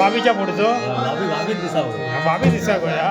बाबीच्या पुढचो? भाभी भाभी दिसावं बाबी दिसा गोया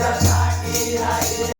that